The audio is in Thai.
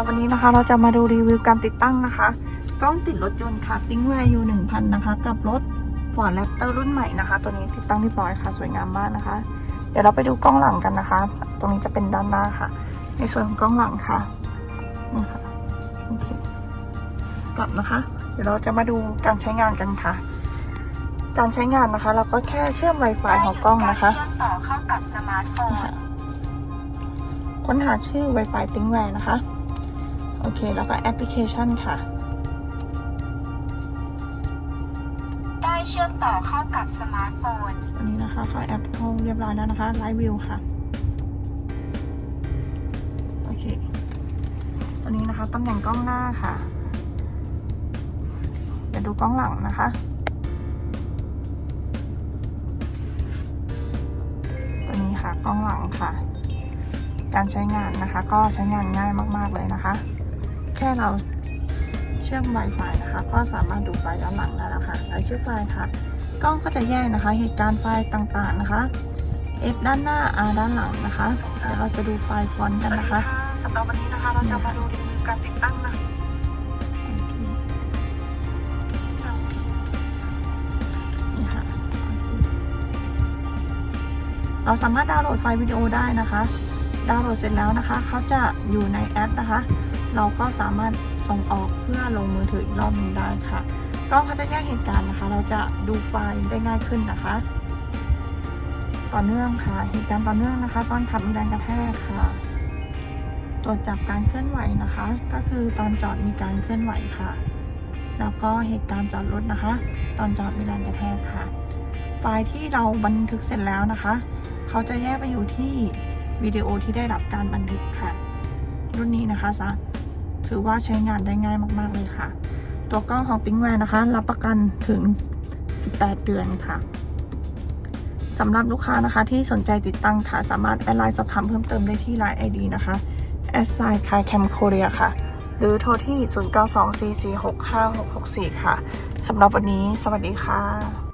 ำหรับวันนี้นะคะเราจะมาดูรีวิวการติดตั้งนะคะกล้องติดรถยนต์ค่ะติ้งแวร์ยูหนึ่งพันนะคะกับรถ Ford Raptor รุ่นใหม่นะคะ ตัวนี้ติดตั้งเรียบร้อยค่ะ สวยงามมากนะคะ เดี๋ยวเราไปดูกล้องหลังกันนะคะ ตรงนี้จะเป็นด้านหน้าค่ะ ในส่วนของกล้องหลังค่ะนี่ค่ะโอเคกลับนะคะ เดี๋ยวเราจะมาดูการใช้งานกันค่ะ การใช้งานนะคะ เราก็แค่เชื่อม Wi-Fi ของกล้องนะคะเชื่อมต่อเข้ากับสมาร์ทโฟนค้นหาชื่อ Wi-Fi ติ้งแวร์นะคะ โอเค แล้วก็แอปพลิเคชันค่ะ ได้เชื่อมต่อเข้ากับสมาร์ทโฟน อันนี้นะคะเข้าแอปเข้าเรียบร้อยแล้วนะคะไลฟ์วิวค่ะ โอเคตัวนี้นะคะตำแหน่งกล้องหน้าค่ะ เดี๋ยวดูกล้องหลังนะคะตัวนี้ค่ะกล้องหลังค่ะการใช้งานนะคะก็ใช้งานง่ายมาก ๆ เลยนะคะ แค่เราเชื่อม Wi-Fi นะคะ ก็สามารถดูไฟล์ย้อนหลังได้แล้วค่ะรายชื่อไฟล์ค่ะ กล้องก็จะแยกนะคะ เหตุการณ์ไฟล์ต่างๆนะคะ F ด้านหน้า R ด้านหลังนะคะเดี๋ยวเราจะดูไฟล์ฟอนต์กันนะคะสำหรับวันนี้นะคะเราจะมาดูรีวิวการติดตั้งนะนี่ค่ะเราสามารถดาวน์โหลดไฟล์วิดีโอได้นะคะ ดาวน์โหลดเสร็จแล้วนะคะ เขาจะอยู่ในแอปนะคะ เราก็สามารถส่งออกเพื่อลงมือถืออีกรอบหนึงได้ค่ะกล้องเขาจะแยกเหตุการณ์นะคะ เราจะดูไฟล์ได้ง่ายขึ้นนะคะ ต่อเนื่องค่ะ เหตุการณ์ต่อเนื่องนะคะตอนขับมีแรงกระแทกค่ะ ตรวจจับการเคลื่อนไหวนะคะ ก็คือตอนจอดมีการเคลื่อนไหวค่ะ แล้วก็เหตุการณ์จอดรถนะคะ ตอนจอดมีแรงกระแทกค่ะ ไฟล์ที่เราบันทึกเสร็จแล้วนะคะ เขาจะแยกไปอยู่ที่วิดีโอที่ได้รับการบันทึกค่ะ รุ่นนี้นะคะซะ ถือว่าใช้งานได้ง่ายมากๆเลยค่ะ ตัวกล้องของปิ้งแวร์นะคะ รับประกันถึง 18 เดือนค่ะสำหรับลูกค้านะคะที่สนใจติดตั้งค่ะ สามารถแอดไลน์สอบถามเพิ่มเติมได้ที่ Line ID นะคะ s i k a i Cam Korea ค่ะ หรือโทรที่ 0924465664 ค่ะสำหรับวันนี้ สวัสดีค่ะ